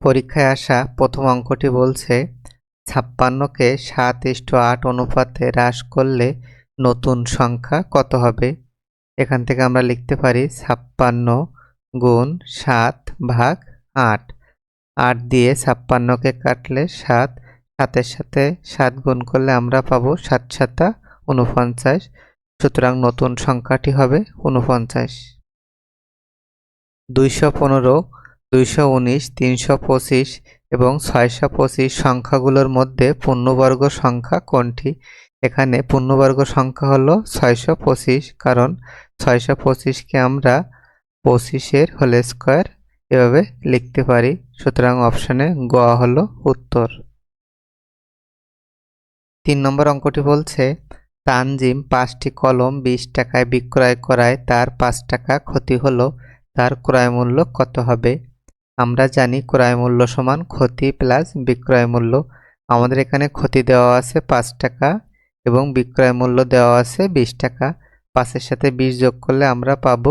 পরীক্ষায় আসা প্রথম অঙ্কটি বলছে, ছাপ্পান্নকে সাত ইস্টু আট অনুপাতে হ্রাস করলে নতুন সংখ্যা কত হবে? এখান থেকে আমরা লিখতে পারি ছাপ্পান্ন গুণ সাত ভাগ আট। আট দিয়ে ছাপ্পান্নকে কাটলে সাত, সাতের সাথে সাত গুণ করলে আমরা পাবো সাত সাতা উনপঞ্চাশ। সুতরাং নতুন সংখ্যাটি হবে উনপঞ্চাশ। দুইশো পনেরো দুইশো উনিশ, তিনশো পঁচিশ এবং ছয়শো পঁচিশ সংখ্যাগুলোর মধ্যে পূর্ণবর্গ সংখ্যা কোনটি? এখানে পূর্ণবর্গ সংখ্যা হলো ছয়শো পঁচিশ, কারণ ছয়শো পঁচিশকে আমরা পঁচিশের হোল স্কোয়ার এভাবে লিখতে পারি। সুতরাং অপশানে গ হলো উত্তর। তিন নম্বর অঙ্কটি বলছে, তানজিম পাঁচটি কলম বিশ টাকায় বিক্রয় করায় তার পাঁচ টাকা ক্ষতি হলো, তার ক্রয় মূল্য কত হবে? আমরা জানি ক্রয় মূল্য সমান ক্ষতি প্লাস বিক্রয় মূল্য। আমাদের এখানে ক্ষতি দেওয়া আছে পাঁচ টাকা এবং বিক্রয় মূল্য দেওয়া আছে বিশ টাকা। পাঁচের সাথে বিশ যোগ করলে আমরা পাব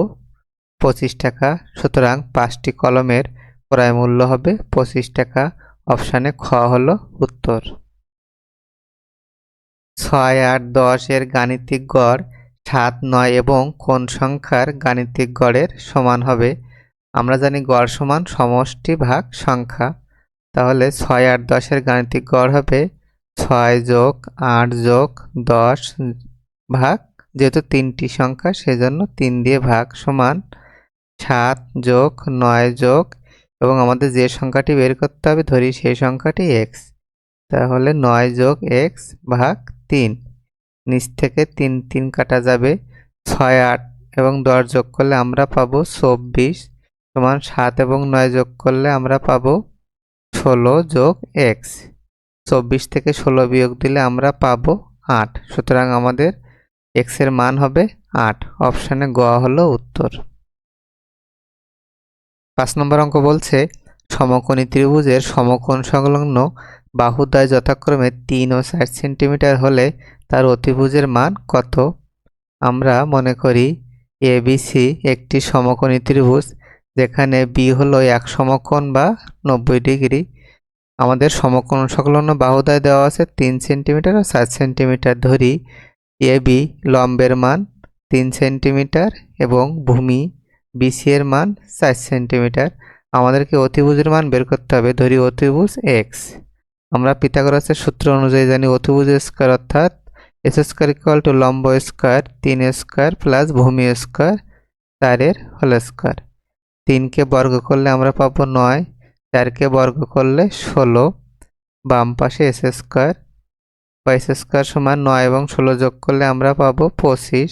পঁচিশ টাকা। সুতরাং পাঁচটি কলমের ক্রয় মূল্য হবে পঁচিশ টাকা। অপশানে খ হলো উত্তর। ছয়, আট, দশ এর গাণিতিক গড় সাত, নয় এবং কোন সংখ্যার গাণিতিক গড়ের সমান হবে আমরা জানি গড় সমান সমষ্টি ভাগ সংখ্যা। তাহলে ছয় আট দশের গাণিতিক গড় হবে ছয় যোগ আট যোগ দশ ভাগ, যেহেতু তিনটি সংখ্যা, সেজন্য তিন দিয়ে ভাগ সমান সাত যোগ নয় যোগ, এবং আমাদের যে সংখ্যাটি বের করতে হবে, ধরি সেই সংখ্যাটি এক্স তাহলে নয় যোগ এক্স ভাগ তিন, নিচ থেকে তিন তিন কাটা যাবে ছয় আট, এবং দশ যোগ করলে আমরা পাবো চব্বিশ। সমান সাত এবং নয় যোগ করলে আমরা পাবো ষোলো যোগ এক্স। চব্বিশ থেকে ষোলো বিয়োগ দিলে আমরা পাবো আট। সুতরাং আমাদের এক্সের মান হবে আট। অপশানে গ হলো উত্তর। পাঁচ নম্বর অঙ্ক বলছে, সমকোণী ত্রিভুজের সমকোণ সংলগ্ন বাহুদ্বয় যথাক্রমে তিন ও ষাট সেন্টিমিটার হলে তার অতিভুজের মান কত? আমরা মনে করি এ সি একটি সমকোণী ত্রিভুজ যেখানে বি হলো এক সমকোণ বা নব্বই ডিগ্রি। আমাদের সমকোণ সংলগ্ন বাহুদায় দেওয়া আছে তিন সেন্টিমিটার ও সাত সেন্টিমিটার ধরি। এ বি লম্বের মান তিন সেন্টিমিটার এবং ভূমি বিসি এর মান চার সেন্টিমিটার। আমাদেরকে অতিভুজের মান বের করতে হবে, ধরি অতিভুজ এক্স আমরা পিথাগোরাসের সূত্র অনুযায়ী জানি অতিভুজ স্কোয়ার অর্থাৎ এস স্কোয়ার ইকুয়াল টু লম্ব স্কোয়ার, তিন স্কোয়ার প্লাস ভূমি স্কোয়ার, চারের হোল স্কোয়ার। তিনকে বর্গ করলে আমরা পাবো নয়, চারকে বর্গ করলে ষোলো, বাম পাশে এস স্কোয়ার, বা এস স্কোয়ার সমান নয় এবং ষোলো যোগ করলে আমরা পাবো পঁচিশ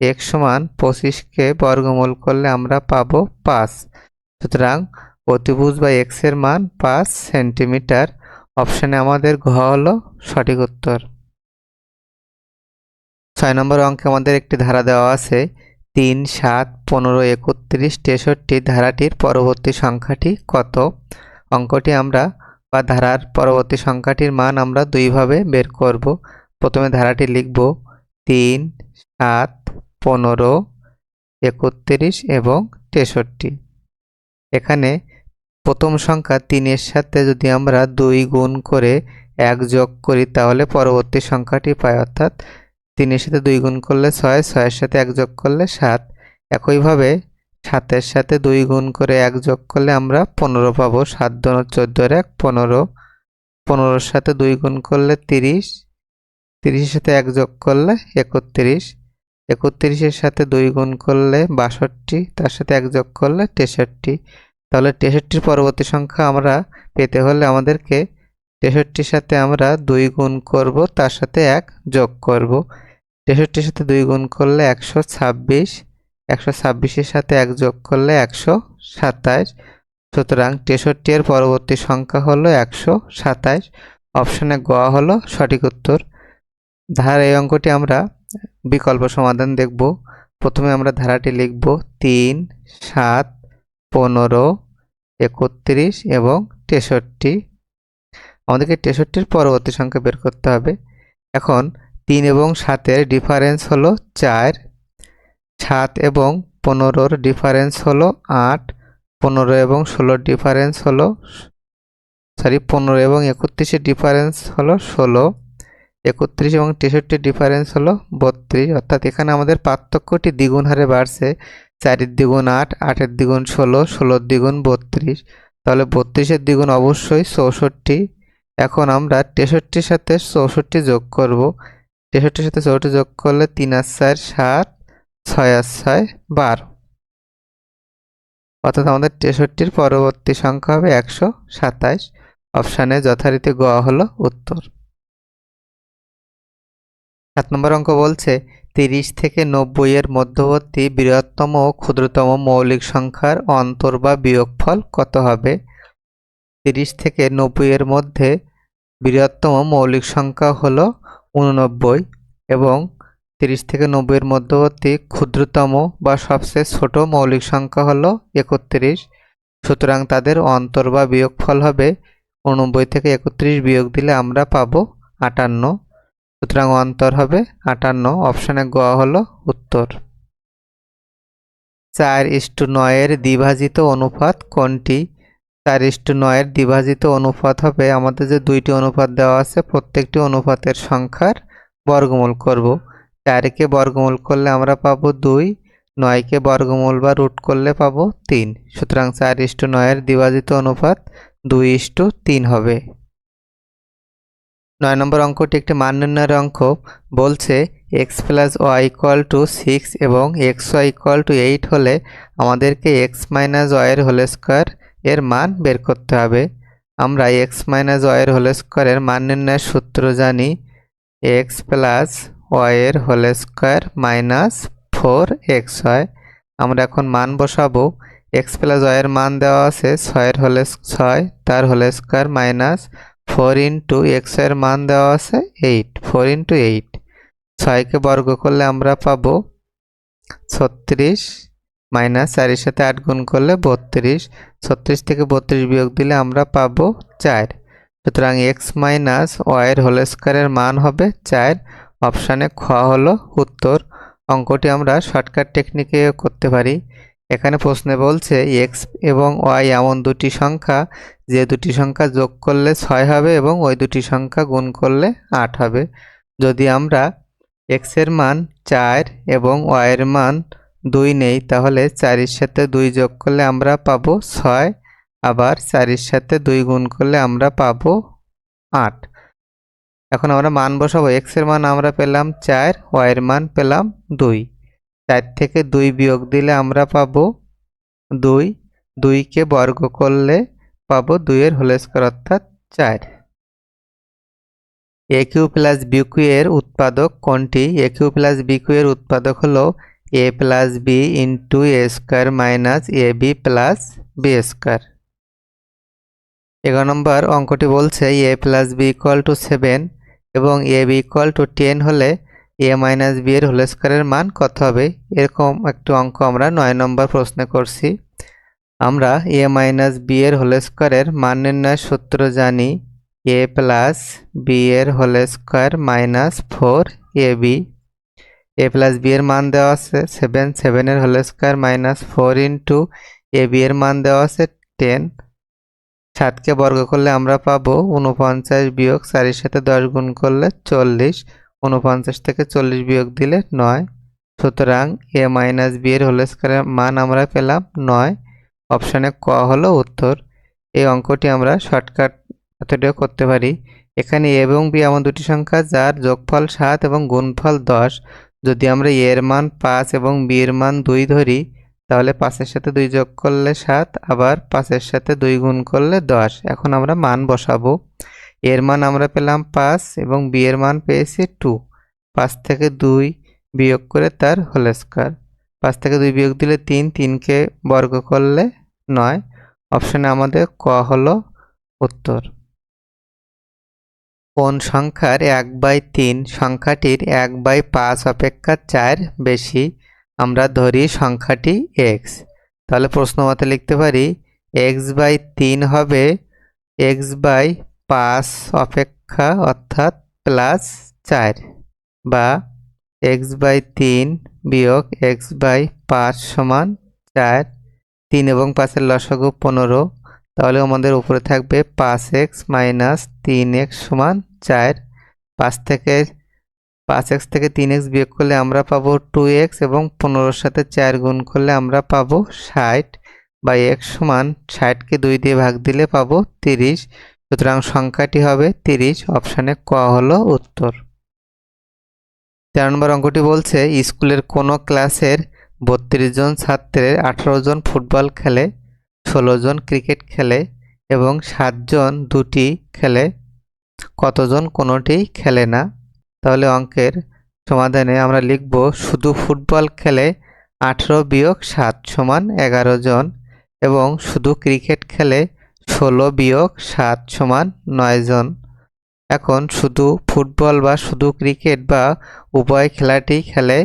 এক সমান পঁচিশকে বর্গমূল করলে আমরা পাবো পাঁচ। সুতরাং অতিভুজ বা এক্সের মান পাঁচ সেন্টিমিটার। অপশানে আমাদের ঘ হলো সঠিক উত্তর। ছয় নম্বর অঙ্কে আমাদের একটি ধারা দেওয়া আছে তিন সাত পনেরো একত্রিশ তেষট্টি ধারাটির পরবর্তী সংখ্যাটি কত? অঙ্কটি আমরা বা ধারার পরবর্তী সংখ্যাটির মান আমরা দুইভাবে বের করব। প্রথমে ধারাটি লিখব তিন সাত পনেরো একত্রিশ এবং তেষট্টি। এখানে প্রথম সংখ্যা তিনের সাথে যদি আমরা দুই গুণ করে এক যোগ করি তাহলে পরবর্তী সংখ্যাটি পাই, অর্থাৎ তিনের সাথে দুই গুণ করলে ছয়, ছয়ের সাথে এক যোগ করলে সাত। একইভাবে সাতের সাথে দুই গুণ করে এক যোগ করলে আমরা পনেরো পাবো। সাত দন চোদ্দোর এক, পনেরো। পনেরোর সাথে দুই গুণ করলে তিরিশ। তিরিশের সাথে এক যোগ করলে একত্রিশ। একত্রিশের সাথে দুই গুণ করলে বাষট্টি, তার সাথে এক যোগ করলে তেষট্টি। তাহলে তেষট্টির পরবর্তী সংখ্যা আমরা পেতে হলে আমাদেরকে তেষট্টির সাথে আমরা দুই গুণ করব, তার সাথে এক যোগ করব। তেষট্টির সাথে দুই গুণ করলে একশো ছাব্বিশ, একশো ছাব্বিশের সাথে এক যোগ করলে একশো সাতাইশ সুতরাং তেষট্টি এর পরবর্তী সংখ্যা হলো একশো সাতাইশ অপশানে গ হলো সঠিক উত্তর। ধার এই অঙ্কটি আমরা বিকল্প সমাধান দেখব। প্রথমে আমরা ধারাটি লিখব তিন, সাত, পনেরো, একত্রিশ এবং তেষট্টি। আমাদেরকে তেষট্টির পরবর্তী সংখ্যা বের করতে হবে। এখন তিন এবং সাতের ডিফারেন্স হলো চার। সাত এবং পনেরোর ডিফারেন্স হলো আট। পনেরো এবং ষোলোর ডিফারেন্স হলো সরি, পনেরো এবং একত্রিশের ডিফারেন্স হলো ষোলো। একত্রিশ এবং তেষট্টির ডিফারেন্স হলো বত্রিশ। অর্থাৎ এখানে আমাদের পার্থক্যটি দ্বিগুণ হারে বাড়ছে। চারের দ্বিগুণ আট, আটের দ্বিগুণ ষোলো, ষোলোর দ্বিগুণ বত্রিশ। তাহলে বত্রিশের দ্বিগুণ অবশ্যই চৌষট্টি। এখন আমরা তেষট্টির সাথে চৌষট্টি যোগ করব। তেষট্টির সাথে চৌষট্টি যোগ করলে তিন আর চার, সাত, ছয় আর ছয়, বারো। অর্থাৎ আমাদের তেষট্টির পরবর্তী সংখ্যা হবে একশো সাতাইশ। অপশানে যথারীতি গোয়া হলো উত্তর। সাত নম্বর অঙ্ক বলছে, তিরিশ থেকে নব্বই এর মধ্যবর্তী বৃহত্তম ও ক্ষুদ্রতম মৌলিক সংখ্যার অন্তর বা বিয়োগফল কত হবে? তিরিশ থেকে নব্বই এর মধ্যে বৃহত্তম মৌলিক সংখ্যা হলো উননব্বই এবং তিরিশ থেকে নব্বইয়ের মধ্যবর্তী ক্ষুদ্রতম বা সবচেয়ে ছোট মৌলিক সংখ্যা হল একত্রিশ। সুতরাং তাদের অন্তর বা বিয়োগফল হবে উননব্বই থেকে একত্রিশ বিয়োগ দিলে আমরা পাবো আটান্ন। সুতরাং অন্তর হবে আটান্ন, অপশানে গ হলো উত্তর। চার ইস্টু নয়ের দ্বিভাজিত অনুপাত কোনটি? চার ইস্টু নয়ের দ্বিভাজিত অনুপাত হবে, আমাদের যে দুইটি অনুপাত দেওয়া আছে, প্রত্যেকটি অনুপাতের সংখ্যার বর্গমূল করব। চারকে বর্গমূল করলে আমরা পাবো দুই, নয়কে বর্গমূল বা রুট করলে পাবো তিন। সুতরাং চার ইস্টু নয়ের দ্বিভাজিত অনুপাত দুই ইস্টু তিন হবে। নয় নম্বর অঙ্কটি একটি মান নির্ণয়ের অঙ্ক, বলছে X plus Y equal to six এবং X Y equal to eight হলে আমাদেরকে এক্স মাইনাস ওয়াইয়ের হোল স্কোয়ার এর মান বের করতে হবে। আমরা এক্স মাইনাস ওয়াইয়ের হোল স্কোয়ারের মান নির্ণয়ের সূত্র জানি। এক্স প্লাস ওয়াইয়ের whole square minus four X Y আমরা এখন মান বসাবো। এক্স প্লাস ওয়াইয়ের মান দেওয়া আছে ছয়ের হোল ছয়, তার whole square minus four into এক্সের মান দেওয়া আছে এইট ফোর ইন্টু এইট ছয়কে বর্গ করলে আমরা পাবো ছত্রিশ মাইনাস চারের সাথে আট গুণ করলে বত্রিশ। ছত্রিশ থেকে বত্রিশ বিয়োগ দিলে আমরা পাবো চার। সুতরাং এক্স মাইনাস ওয়াইয়ের হোল স্কোয়ারের মান হবে চার। অপশানে খ হলো উত্তর। অঙ্কটি আমরা শর্টকাট টেকনিকে করতে পারি। এখানে প্রশ্নে বলছে এক্স এবং ওয়াই এমন দুটি সংখ্যা, যে দুটি সংখ্যা যোগ করলে ছয় হবে এবং ওই দুটি সংখ্যা গুণ করলে আট হবে। যদি আমরা এক্সের মান চার এবং ওয়াইয়ের মান দুই নেই, তাহলে চারির সাথে দুই যোগ করলে আমরা পাবো ছয়, আবার চারির সাথে দুই গুণ করলে আমরা পাবো আট। এখন আমরা মান বসাবো এক্সের মান আমরা পেলাম চার ওয়াইয়ের মান পেলাম দুই। চার থেকে দুই বিয়োগ দিলে আমরা পাবো দুই, দুইকে বর্গ করলে পাবো দুইয়ের হোল স্কোয়ার অর্থাৎ চার। A cube plus B cube এর উৎপাদক কোনটি? A cube plus B cube এর উৎপাদক হলো A plus B into A square minus A B plus B square এগারো নম্বর অঙ্কটি বলছে A plus B equal to seven এবং A B equal to ten হলে এ মাইনাস বি এর হোল স্কোয়ারের মান কত হবে? এরকম একটু অঙ্ক আমরা নয় নম্বর প্রশ্নে করছি। আমরা এ মাইনাস বি এর হোল স্কোয়ারের মান নির্ণয়ের সূত্র জানি। এ প্লাস বি এর whole square minus four A B A plus B এর মান দেওয়া আছে সেভেন সেভেনের whole square minus four into A B এর মান দেওয়া আছে টেন সাতকে বর্গ করলে আমরা পাবো উনপঞ্চাশ বিয়োগ চারির সাথে দশ গুণ করলে চল্লিশ উনপঞ্চাশ থেকে চল্লিশ বিয়োগ দিলে নয়। সুতরাং এ মাইনাস বি এর হোল স্কোয়ারের মান আমরা পেলাম নয়। অপশানে ক হলো উত্তর। এই অঙ্কটি আমরা শর্টকাট মেথডেও করতে পারি। এখানে এ এবং বি এমন দুটি সংখ্যা, যার যোগফল সাত এবং গুণফল দশ। যদি আমরা এর মান পাঁচ এবং বি এর মান দুই ধরি, তাহলে পাঁচের সাথে দুই যোগ করলে সাত, আবার পাঁচের সাথে দুই গুণ করলে দশ। এখন আমরা মান বসাবো। এর মান আমরা পেলাম পাঁচ এবং বি এর মান পেয়েছি টু। পাঁচ থেকে দুই বিয়োগ করে তার হোল স্কোয়ার। পাঁচ থেকে দুই বিয়োগ দিলে তিন, তিনকে বর্গ করলে নয়। অপশানে আমাদের ক হলো উত্তর। কোন সংখ্যার এক বাই তিন সংখ্যাটির এক বাই পাঁচ অপেক্ষা চার বেশি? আমরা ধরি সংখ্যাটি এক্স তাহলে প্রশ্ন মতে লিখতে পারি এক্স বাই তিন হবে এক্স বাই পাঁচ অপেক্ষা অর্থাৎ প্লাস চার বা এক্স বাই তিন বিয়োগ এক্স বাই পাঁচ সমান চার। তিন এবং পাঁচের লসাগু পনেরো। তাহলে আমাদের উপরে থাকবে পাঁচ এক্স মাইনাস তিন এক্স সমান চার। পাঁচ থেকে, পাঁচ এক্স থেকে তিন এক্স বিয়োগ করলে আমরা পাবো টু এক্স এবং পনেরোর সাথে চার গুণ করলে আমরা পাবো ষাট। বা এক্স সমান ষাটকে দুই দিয়ে ভাগ দিলে পাবো তিরিশ। সুতরাং সংখ্যাটি হবে তিরিশ, অপশানে ক হলো উত্তর। তেরো নম্বর অঙ্কটি বলছে, স্কুলের কোনো ক্লাসের বত্রিশ জন ছাত্রের আঠারো জন ফুটবল খেলে ষোলো জন ক্রিকেট খেলে এবং সাতজন দুটি খেলে, কতজন কোনোটি খেলে না? তাহলে অঙ্কের সমাধানে আমরা লিখব, শুধু ফুটবল খেলে আঠেরো বিয়োগ সাত সমান এগারো জন এবং শুধু ক্রিকেট খেলে ষোলো বিয়োগ সাত সমান নয় জন। এখন শুধু ফুটবল বা শুধু ক্রিকেট বা উভয় খেলাটি খেলে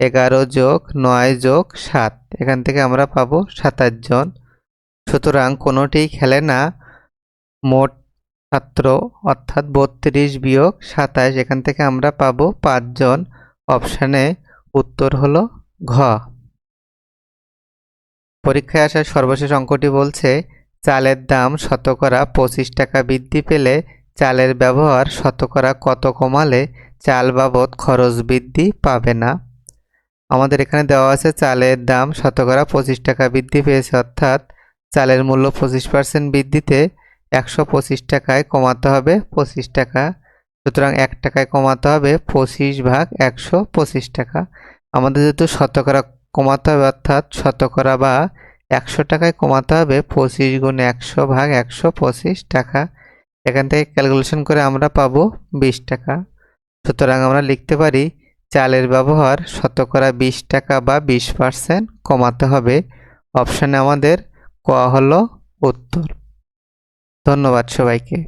এগারো যোগ নয় যোগ সাত, এখান থেকে আমরা পাবো সাতাশ জন। সুতরাং কোনোটি খেলে না। মোট ছাত্র, অর্থাৎ বত্রিশ বিয়োগ সাতাশ এখান থেকে আমরা পাবো পাঁচজন। অপশানে উত্তর হলো ঘ। পরীক্ষায় আসার সর্বশেষ অঙ্কটি বলছে, চালের দাম শতকরা পঁচিশ টাকা বৃদ্ধি পেলে চালের ব্যবহার শতকরা কত কমালে চাল বাবদ খরচ বৃদ্ধি পাবে না। আমাদের এখানে দেওয়া আছে, চালের দাম শতকরা পঁচিশ টাকা বৃদ্ধি পেয়েছে, অর্থাৎ চালের মূল্য পঁচিশ পার্সেন্ট বৃদ্ধিতে একশো পঁচিশ টাকায় কমাতে হবে পঁচিশ টাকা। সুতরাং এক টাকায় কমাতে হবে পঁচিশ ভাগ একশো পঁচিশ টাকা। আমাদের যেহেতু শতকরা কমাতে হবে, অর্থাৎ শতকরা বা একশো টাকায় কমাতে হবে পঁচিশ গুণ একশো ভাগ একশো পঁচিশ টাকা। এখান থেকে ক্যালকুলেশন করে আমরা পাবো বিশ টাকা। সুতরাং আমরা লিখতে পারি চালের ব্যবহার শতকরা বিশ টাকা বা বিশ পার্সেন্ট কমাতে হবে। অপশানে আমাদের ক হলো উত্তর। ধন্যবাদ সবাইকে।